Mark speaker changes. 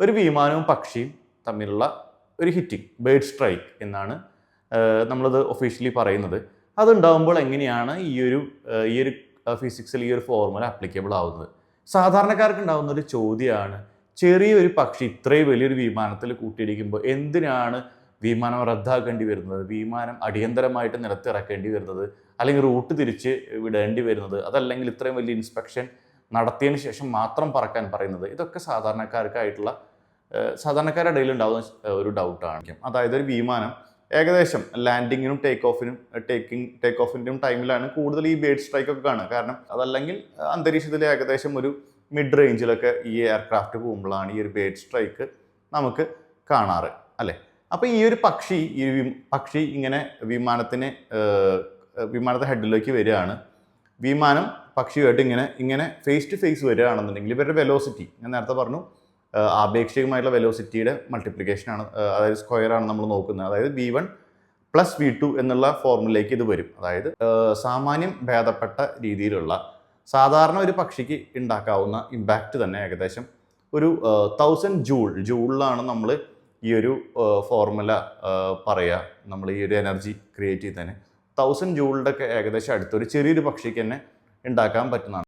Speaker 1: ഒരു വിമാനവും പക്ഷിയും തമ്മിലുള്ള ഒരു ഹിറ്റിംഗ് ബേർഡ് സ്ട്രൈക്ക് എന്നാണ് നമ്മളത് ഒഫീഷ്യലി പറയുന്നത്. അതുണ്ടാകുമ്പോൾ എങ്ങനെയാണ് ഈ ഒരു ഈ ഒരു ഫിസിക്സിൽ ഈ ഒരു ഫോർമുല അപ്ലിക്കബിൾ ആവുന്നത്? സാധാരണക്കാർക്ക് ഉണ്ടാകുന്ന ഒരു ചോദ്യമാണ് ചെറിയൊരു പക്ഷി ഇത്രയും വലിയൊരു വിമാനത്തിൽ കൂട്ടിയിടിക്കുമ്പോൾ എന്തിനാണ് വിമാനം റദ്ദാക്കേണ്ടി വരുന്നത്? വിമാനം അടിയന്തരമായിട്ട് നിലത്തിറക്കേണ്ടി വരുന്നത്? അല്ലെങ്കിൽ റൂട്ട് തിരിച്ച് വിടേണ്ടി വരുന്നത്? അതല്ലെങ്കിൽ ഇത്രയും വലിയ ഇൻസ്പെക്ഷൻ നടത്തിയതിന് ശേഷം മാത്രം പറക്കാൻ പറയുന്നത്. ഇതൊക്കെ സാധാരണക്കാർക്കായിട്ടുള്ള സാധാരണക്കാരുടെ ഇടയിൽ ഉണ്ടാകുന്ന ഒരു ഡൗട്ടാണ് അതായത് ഒരു വിമാനം ഏകദേശം ലാൻഡിങ്ങിനും ടേക്ക് ഓഫിനും ടേക്കിംഗ് ടേക്ക് ഓഫിന്റെയും ടൈമിലാണ് കൂടുതൽ ഈ ബേഡ് സ്ട്രൈക്ക് ഒക്കെ കാണുക. കാരണം അതല്ലെങ്കിൽ അന്തരീക്ഷത്തിൽ ഏകദേശം ഒരു മിഡ് റേഞ്ചിലൊക്കെ ഈ എയർക്രാഫ്റ്റ് പോകുമ്പോഴാണ് ഈ ഒരു ബേഡ് സ്ട്രൈക്ക് നമുക്ക് കാണാറ് അല്ലേ? അപ്പോൾ ഈ ഒരു പക്ഷി ഈ പക്ഷി ഇങ്ങനെ വിമാനത്തിന് വിമാനത്തെ ഹെഡിലേക്ക് വരികയാണ്. വിമാനം പക്ഷിയുമായിട്ട് ഇങ്ങനെ ഇങ്ങനെ ഫേസ് ടു ഫേസ് വരികയാണെന്നുണ്ടെങ്കിൽ ഇവരുടെ വെലോസിറ്റി ഞാൻ നേരത്തെ പറഞ്ഞു ആപേക്ഷികമായിട്ടുള്ള വെലോസിറ്റിയുടെ മൾട്ടിപ്ലിക്കേഷൻ ആണ് അതായത് സ്ക്വയർ ആണ് നമ്മൾ നോക്കുന്നത്. അതായത് V one plus V two എന്നുള്ള ഫോർമുലയിലേക്ക് ഇത് വരും. അതായത് സാമാന്യം ഭേദപ്പെട്ട രീതിയിലുള്ള സാധാരണ ഒരു പക്ഷിക്ക് ഉണ്ടാക്കാവുന്ന ഇമ്പാക്റ്റ് തന്നെ ഏകദേശം ഒരു തൗസൻഡ് ജൂൾ ജൂളിലാണ് നമ്മൾ ഈ ഒരു ഫോർമുല പറയുക നമ്മൾ ഈ ഒരു എനർജി ക്രിയേറ്റ് ചെയ്തതിന്. തൗസൻഡ് ജൂളിന്റെ ഒക്കെ ഏകദേശം അടുത്തൊരു ചെറിയൊരു പക്ഷിക്ക് തന്നെ ഉണ്ടാക്കാൻ പറ്റുന്നതാണ്.